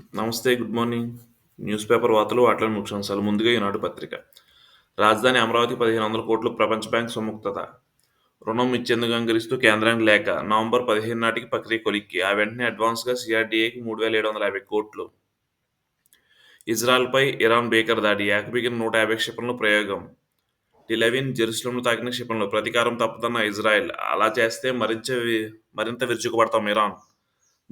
నమస్తే. Good morning. News paper వార్తలు, వాటిలో ముఖ్యాంశాలు. ముందుగా ఈనాడు పత్రిక. రాజధాని అమరావతి పదిహేను వందల కోట్లు ప్రపంచ బ్యాంక్ సుముక్తత రుణం ఇచ్చేందుకు అంగరిస్తూ కేంద్రానికి లేఖ. నవంబర్ పదిహేను నాటికి ప్రక్రియ కొలిక్కి. ఆ వెంటనే అడ్వాన్స్గా సిఆర్డీఏకి మూడు వేల ఏడు వందల యాభై కోట్లు. ఇజ్రాయల్పై ఇరాన్ బేకర్ దాడి. ఏకపీకిన నూట యాభై క్షిపణులు ప్రయోగం. టిలెవిన్ జెరూసలంలో తాకిన క్షిపణులు. ప్రతీకారం తప్పదన్న ఇజ్రాయెల్. అలా చేస్తే మరింత మరింత విరుచుకుపడతాం ఇరాన్.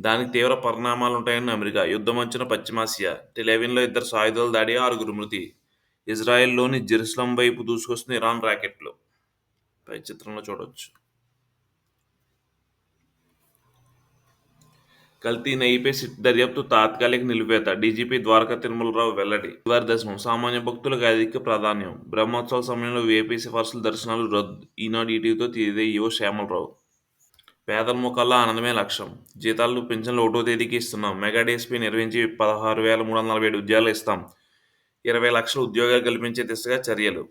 దానికి తీవ్ర పరిణామాలుంటాయన్న అమెరికా. యుద్ధం వచ్చిన పశ్చిమాసియా. టెలివిన్లో ఇద్దరు సాయుధాల దాడి, ఆరుగురు మృతి. ఇజ్రాయెల్లోని జెరూసలం వైపు దూసుకొస్తున్న ఇరాన్ రాకెట్లు. పై చిత్రంలో చూడవచ్చు కల్తీ నెయ్యిపై సిట్ దర్యాప్తు తాత్కాలిక నిలిపేత. డీజీపీ ద్వారకా తిరుమలరావు వెల్లడి. వారి దర్శనం సామాన్య భక్తులకు అధిక ప్రాధాన్యం. బ్రహ్మోత్సవ సమయంలో వీఐపీ సిఫార్సుల దర్శనాలు రద్దు. ఈనాడు ఈటీవీతో తీదే ఈవో శ్యామలరావు. పేదల ముఖాల్లో ఆనందమే లక్ష్యం. జీతాలు, పింఛన్లు ఒకటో తేదీకి ఇస్తున్నాం. మెగా డీఎస్పీ నిర్వహించి పదహారు వేల మూడు వందల నలభై ఏడు ఉద్యోగాలు ఇస్తాం. ఇరవై లక్షల ఉద్యోగాలు కల్పించే దిశగా చర్యలు.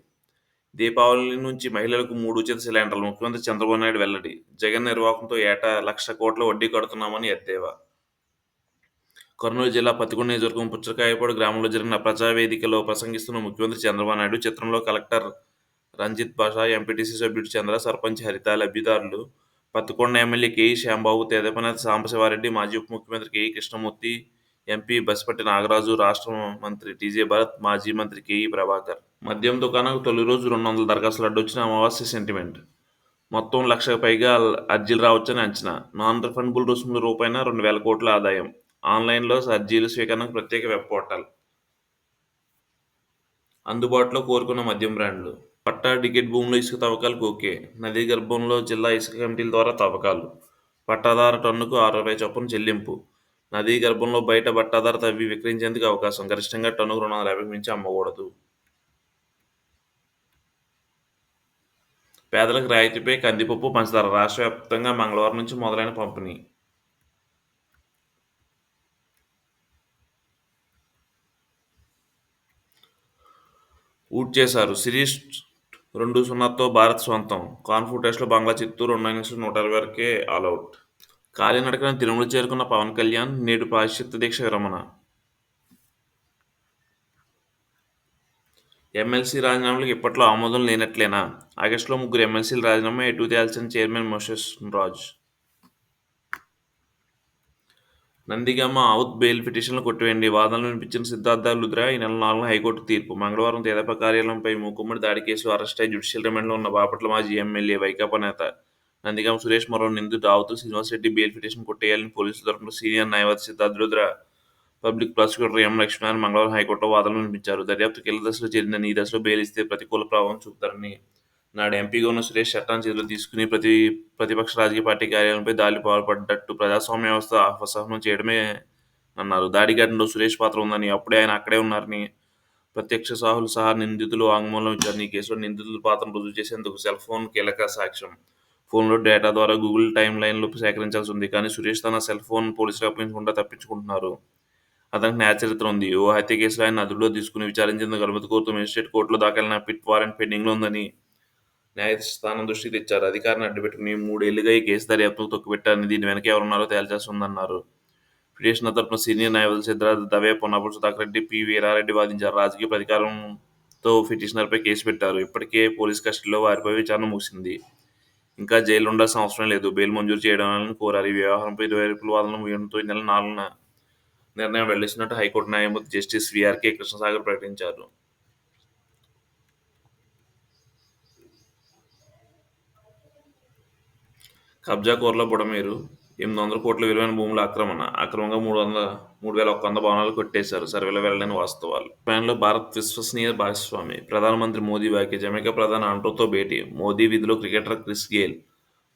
దీపావళి నుంచి మహిళలకు మూడు ఉచిత సిలిండర్లు. ముఖ్యమంత్రి చంద్రబాబు నాయుడు వెల్లడి. జగన్ నిర్వాహకంతో ఏటా లక్ష కోట్ల వడ్డీ కడుతున్నామని ఎద్దేవా. కర్నూలు జిల్లా పత్తికొండ నియోజకవర్గం పుచ్చకాయపాడు గ్రామంలో జరిగిన ప్రజావేదికలో ప్రసంగిస్తున్న ముఖ్యమంత్రి చంద్రబాబు నాయుడు చిత్రంలో కలెక్టర్ రంజిత్ భాష ఎంపీటీసీ సభ్యుడు చంద్ర, సర్పంచ్ హరిత, లబ్ధిదారులు పత్తికొండ ఎమ్మెల్యే కేఈ శ్యాంబాబు, తెదేపా సాంబశివారెడ్డి, మాజీ ఉప ముఖ్యమంత్రి కేఈ కృష్ణమూర్తి, ఎంపీ బసిపట్టి నాగరాజు, రాష్ట్ర మంత్రి టీజే భరత్, మాజీ మంత్రి కేఈ ప్రభాకర్. మద్యం దుకాణం తొలి రోజు రెండు వందల దరఖాస్తులు అడ్డొచ్చిన అమావాస్య సెంటిమెంట్. మొత్తం లక్షకు పైగా అర్జీలు రావచ్చని అంచనా. నాన్ రిఫండబుల్ రుసుముల రూపాయన రెండు వేల కోట్ల ఆదాయం. ఆన్లైన్లో అర్జీల స్వీకరణకు ప్రత్యేక వెబ్ పోర్టల్. అందుబాటులో కోరుకున్న మద్యం బ్రాండ్లు. పట్టా టికెట్ భూముల ఇసుక తవ్వకాలకు ఓకే. నదీ గర్భంలో జిల్లా ఇసుక కమిటీల ద్వారా తవ్వకాలు. పట్టాదారు టన్నుకు ఆరు రూపాయల చొప్పున చెల్లింపు. నదీ గర్భంలో బయట పట్టాదారు తవ్వి విక్రయించేందుకు అవకాశం. గరిష్టంగా టన్నుకు రెండు వందల మించి అమ్మకూడదు. పేదలకు రాయితీపై కందిపప్పు, పంచదార. రాష్ట్ర వ్యాప్తంగా మంగళవారం నుంచి మొదలైన పంపిణీ. ఊట్ చేశారు. సిరీస్ రెండు సున్నాతో భారత్ సొంతం. కాన్పూర్ టెస్ట్లో బంగ్లా చిత్తూరు రెండు ఇన్నింగ్స్ నూట ఇరవై వరకే ఆల్అవుట్ కాలినడకన తిరుమల చేరుకున్న పవన్ కళ్యాణ్ నేడు పాశ్చిత్య దీక్ష విరమణ. ఎమ్మెల్సీ రాజీనామాలకు ఇప్పట్లో ఆమోదం లేనట్లేనా? ఆగస్టులో ముగ్గురు ఎమ్మెల్సీల రాజీనామా ఎటు తేల్చిన చైర్మన్ మోషస్ రాజ్. నందిగామ అవుత్ బెయిల్ పిటిషన్లు కొట్టివేయండి. వాదనలు వినిపించిన సిద్ధార్థ లుధ్రా ఈ నెల నాలుగున హైకోర్టు తీర్పు. మంగళవారం తేదప కార్యాలయంపై మూకుమ్మడి దాడి కేసులో అరెస్ట్ అయి జ్యుడిషియల్ రిమాండ్లో ఉన్న బాపట్ల మాజీ ఎమ్మెల్యే, వైకాపా నేత నందిగామ సురేష్ మరో నిందితుడు ఆవుతుల శ్రీనివాసరెడ్డి బెయిల్ పిటిషన్ కొట్టేయాలని పోలీసుల తరపున సీనియర్ న్యాయవాది Siddhartha Luthra, public prosecutor M Lakshminarayana మంగళవారం హైకోర్టులో వాదనలు వినిపించారు. దర్యాప్తు కీలక దశలో చేరిందని, ఈ దశలో బెయిల్ ఇస్తే ప్రతికూల ప్రభావం చూపుతారని, నాడు ఎంపీగా ఉన్న సురేష్ చట్టాన్ని చేతిలో తీసుకుని ప్రతి ప్రతిపక్ష రాజకీయ పార్టీ కార్యాలయంపై దాడి పాల్పడ్డట్టు ప్రజాస్వామ్య వ్యవస్థ అపసహనం చేయడమే అన్నారు. దాడి ఘటనలో సురేష్ పాత్ర ఉందని, అప్పుడే ఆయన అక్కడే ఉన్నారని ప్రత్యక్ష సాహులు సహా నిందితులు వాంగ్మూలం ఇచ్చారు. ఈ కేసులో నిందితుల పాత్రను రుజువు చేసేందుకు సెల్ ఫోన్ కీలక సాక్ష్యం. ఫోన్లో డేటా ద్వారా గూగుల్ టైమ్ లైన్లో సేకరించాల్సి ఉంది. కానీ సురేష్ తన సెల్ ఫోన్ పోలీసులు అప్పగించకుండా తప్పించుకుంటున్నారు. అతనికి న్యాయ చరిత్ర ఉంది. ఓ హత్య కేసులో ఆయన అదుపులో తీసుకుని విచారించేందుకు అనుమతి కోరుతూ మేజిస్ట్రేట్ కోర్టులో దాఖలైన పిట్ వారెంట్ పెండింగ్లో ఉందని న్యాయస్థానం దృష్టికి తెచ్చారు. అధికారాన్ని అడ్డుపెట్టుకుని మూడేళ్ళుగా ఈ కేసు దర్యాప్తును తొక్కిపెట్టారని, దీని వెనక ఎవరున్నారో తేల్చేస్తుందన్నారు ఉందన్నారు. పిటిషనర్ తరపున సీనియర్ న్యాయవాది సిద్ధార్థ దవే, పొన్నప్ప సుధాకర్ రెడ్డి, పి. వీరారెడ్డి వాదించారు. రాజకీయ ప్రతికారంతో పిటిషనర్పై కేసు పెట్టారు. ఇప్పటికే పోలీస్ కస్టడీలో వారిపై విచారణ ముగిసింది. ఇంకా జైలు ఉండాల్సిన అవసరం లేదు. బెయిల్ మంజూరు చేయడం కోరారు. ఈ వ్యవహారంపై ఇరువైపుల వాదనలు ముగియడంతో ఈ నెల నాలుగున నిర్ణయం వెల్లడిస్తున్నట్టు హైకోర్టు న్యాయమూర్తి జస్టిస్ వీఆర్కే కృష్ణసాగర్ ప్రకటించారు. కబ్జా కబ్జాకోరుల బుడమేరు ఎనిమిది వందల కోట్ల విలువైన భూముల ఆక్రమణ. అక్రమంగా మూడు వందల మూడు వేల ఒక్క వంద భవనాలు కొట్టేశారు. సర్వేలో వెళ్ళలేని వాస్తవాలు. జపాన్లో భారత్ విశ్వసనీయ భాగస్వామి. ప్రధానమంత్రి మోదీ వ్యాఖ్య. జమైకా ప్రధాని ఆండ్రోతో భేటీ. Modi విధిలో cricketer Chris Gayle,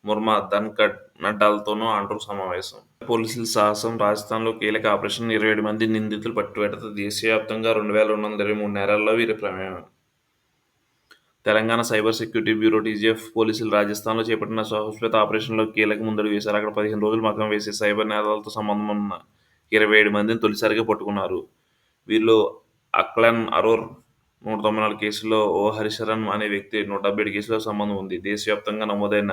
Murmu, Dhankhar, నడ్డాలతోనూ Andro సమావేశం. పోలీసుల సాహసం. రాజస్థాన్లో కీలక ఆపరేషన్. ఇరవై ఏడు మంది నిందితులు పట్టుబెడత. దేశవ్యాప్తంగా రెండు వేల రెండు వందల ఇరవై మూడు నేరాల్లో వీరి ప్రమేయం. Telangana cyber security bureau TGF పోలీసులు రాజస్థాన్లో చేపట్టిన సాహసోపేత ఆపరేషన్లో కీలక ముందడుగు వేశారు. అక్కడ పదిహేను రోజులు మకం వేసి సైబర్ నేరాలతో సంబంధమున్న ఇరవై ఏడు మందిని తొలిసారిగా పట్టుకున్నారు. వీరిలో అక్లన్ అరోర్ నూట తొంభై నాలుగు కేసుల్లో, ఓ హరిశరణ్ అనే వ్యక్తి నూట డెబ్బై ఏడు కేసులో సంబంధం ఉంది. దేశవ్యాప్తంగా నమోదైన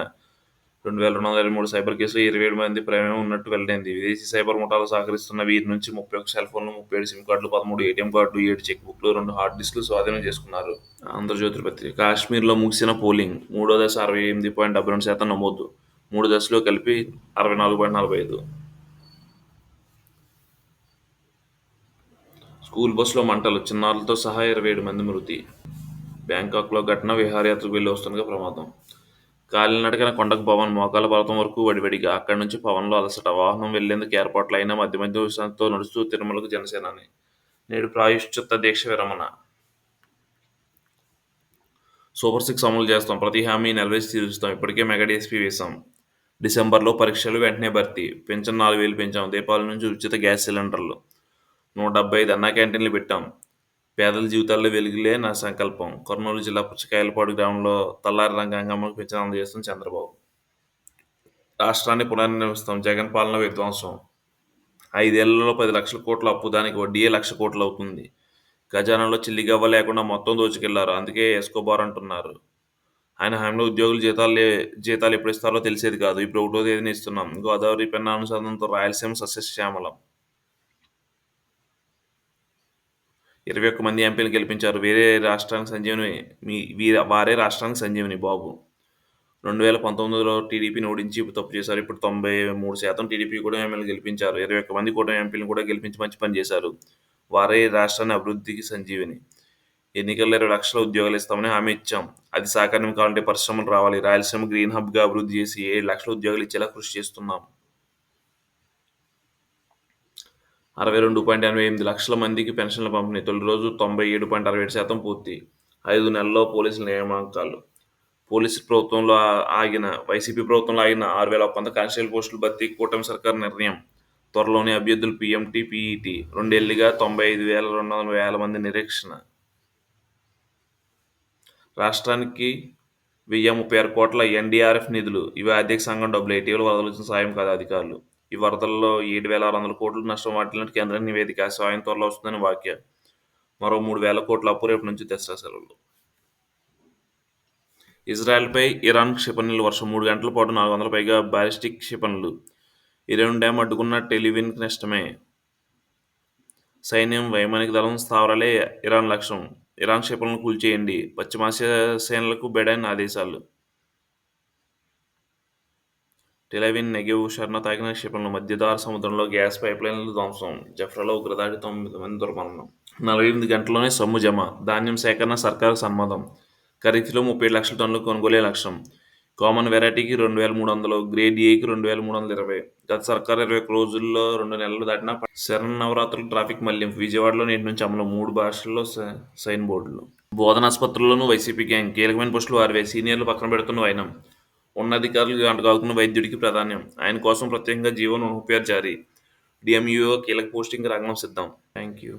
రెండు వేల రెండు వందల ఇరవై మూడు సైబర్ కేసులు ఇరవై ఏడు మంది ప్రమేయం ఉన్నట్టు వెల్లడైంది. విదేశీ సైబర్ ముఠాలు సహకరిస్తున్న వీరి నుంచి ముప్పై ఒక సెల్ ఫోన్లు ముప్పై ఏడు సిమ్ కార్డులు పదమూడు ఏటీఎం కార్డులు ఏడు చెక్ బుక్లు రెండు హార్డ్ డిస్క్లు స్వాధీనం చేసుకున్నారు. ఆంధ్రజ్యోతి పత్రిక. కాశ్మీర్లో ముగిసిన పోలింగ్ మూడో దశ అరవై ఎనిమిది పాయింట్ డెబ్బై రెండు శాతం నమోదు. మూడు దశలో కలిపి అరవై నాలుగు పాయింట్ నలభై ఐదు. స్కూల్ బస్సులో మంటలు. చిన్నారులతో సహా ఇరవై ఏడు మంది మృతి. బ్యాంకాక్లో ఘటన విహారయాత్రకు వెళ్ళి వస్తుండగా ప్రమాదం. కాలినడకన కొండకు పవన్ మోకాల పర్వతం వరకు వడివడిగా. అక్కడి నుంచి పవన్లో అలసట. వాహనం వెళ్ళేందుకు ఏర్పాట్లు అయినా మధ్య మధ్య విశ్రాంతితో నడుస్తూ తిరుమలకు జనసేనాని. నేడు ప్రాయుశ్చిత్త దీక్ష విరమణ. సూపర్ సిక్స్ అమలు చేస్తాం. ప్రతి హామీ నెరవేర్చి తీరుస్తాం. ఇప్పటికే మెగా డిఎస్పీ వేశాం. డిసెంబర్లో పరీక్షలు వెంటనే భర్తీ. పెంచిన నాలుగు వేలు పెంచాం. దీపావళి నుంచి ఉచిత గ్యాస్ సిలిండర్లు. నూట డెబ్బై ఐదు అన్నా క్యాంటీన్లు పెట్టాం. పేదల జీవితాల్లో వెలుగులే నా సంకల్పం. కర్నూలు జిల్లా పుచ్చకాయలపాడు గ్రామంలో తల్లారి రంగాంగమ్మకు పెంచిన అందజేస్తున్న చంద్రబాబు. రాష్ట్రాన్ని పునర్నిర్మిస్తాం. జగన్ పాలన విధ్వంసం. ఐదేళ్ళలో పది లక్షల కోట్ల అప్పు దానికి వడ్డీయే లక్ష కోట్లు అవుతుంది? ఖజానాలో చిల్లిగవ్వ లేకుండా మొత్తం దోచుకెళ్ళారు. అందుకే ఎస్కోబార్ అంటున్నారు. ఆయన హామీలో ఉద్యోగులు జీతాలు జీతాలు ఎప్పుడు ఇస్తారో తెలిసేది కాదు. ఇప్పుడు ఒకటో తేదీని ఇస్తున్నాం. గోదావరి పెన్న అనుసంధానంతో రాయలసీమ సస్యశ్యామలం. ఇరవై ఒక్క మంది ఎంపీలు గెలిపించారు. వేరే రాష్ట్రానికి సంజీవని మీ వీర వారే రాష్ట్రానికి సంజీవని బాబు. రెండు వేల పంతొమ్మిదిలో టీడీపీని ఓడించి తప్పు చేశారు. ఇప్పుడు తొంభై మూడు శాతం టీడీపీ కూడా ఎమ్మెల్యే గెలిపించారు. ఇరవై ఒక్క మంది కూడా ఎంపీలను కూడా గెలిపించి మంచి పని చేశారు. వారే రాష్ట్రాన్ని అభివృద్ధికి సంజీవని. ఎన్నికల్లో ఇరవై లక్షల ఉద్యోగాలు ఇస్తామని హామీ ఇచ్చాం. అది సాకారం కావాలంటే పరిశ్రమలు రావాలి. రాయలసీమ గ్రీన్ హబ్గా అభివృద్ధి చేసి ఏడు లక్షల ఉద్యోగాలు ఇచ్చేలా కృషి చేస్తున్నాం. అరవై రెండు పాయింట్ ఎనభై ఎనిమిది లక్షల మందికి పెన్షన్ల పంపిణీ. తొలి రోజు తొంభై ఏడు పాయింట్ అరవై ఏడు శాతం పూర్తి. ఐదు నెలల్లో పోలీసుల నియామకాలు. పోలీసు ప్రభుత్వంలో ఆగిన వైసీపీ ప్రభుత్వంలో ఆగిన ఆరు వేల ఒక్క వంద కానిస్టేబుల్ పోస్టులు భర్తీ కూటమి సర్కార్ నిర్ణయం. త్వరలోనే అభ్యర్థులు పిఎంటీ పీఈటీ. రెండేళ్ళుగా తొంభై ఐదు వేల రెండు వందల వేల మంది నిరీక్షణ. రాష్ట్రానికి వెయ్యి ముప్పై ఆరు కోట్ల ఎన్డీఆర్ఎఫ్ నిధులు. ఇవి ఆర్థిక సంఘం డబ్బులు ఇటీవల వదలొచ్చిన సాయం కాదు అధికారులు. ఈ వరదల్లో ఏడు వేల ఆరు వందల కోట్లు నష్టం వాటిల్లినట్టు కేంద్ర నివేదిక సాయం త్వరలో వస్తుందని వాక్య. మరో మూడు వేల కోట్ల అప్పు రేపు నుంచి దసరా సెలవులు ఇజ్రాయెల్పై ఇరాన్ క్షిపణులు వర్షం మూడు గంటల పాటు నాలుగు వందల పైగా బాలిస్టిక్ క్షిపణులు. ఇరాన్ డ్యామ్ అడ్డుకున్న టెలివిన్ నష్టమే. సైన్యం వైమానిక దళం స్థావరాలే ఇరాన్ లక్ష్యం. ఇరాన్ క్షిపణులను కూల్చేయండి. పశ్చిమాసియా సేనలకు బెడైన్ ఆదేశాలు. టెలవిన్ నెగివ్ షర్ణ తాకిన క్షిపణులు మధ్యదార సముద్రంలో గ్యాస్ పైప్లైన్లు ధ్వంసం. జఫ్రాలో ఉగ్రదాడి తొమ్మిది మంది దుర్మరణం. నలభై ఎనిమిది గంటల్లోనే సొమ్ము జమ. ధాన్యం సేకరణ సర్కారు సమ్మతం. ఖరీఫ్లో ముప్పై లక్షల టన్నులు కొనుగోలే లక్ష్యం. కామన్ వెరైటీకి రెండు వేల మూడు వందలు గ్రేడ్ ఏకి రెండు వేల మూడు వందల ఇరవై. గత సర్కారు ఇరవై ఒక్క రోజుల్లో రెండు నెలలు దాటిన శరణ నవరాత్రులు ట్రాఫిక్ మళ్ళింపు. విజయవాడలో నేటి నుంచి అమలు మూడు భాషల్లో సైన్ బోర్డులు. బోధనాసుపత్రుల్లోనూ వైసీపీ గ్యాంగ్. కీలకమైన పోస్టులు వారివే. సీనియర్లు పక్కన పెడుతున్న వైనం. ఉన్నతాధికారులు కాకుండా వైద్యుడికి ప్రాధాన్యం. ఆయన కోసం ప్రత్యేకంగా జీవన ముప్పై జారీ డిఎంయూఓ కీలక పోస్టింగ్ రంగం సిద్ధం. Thank you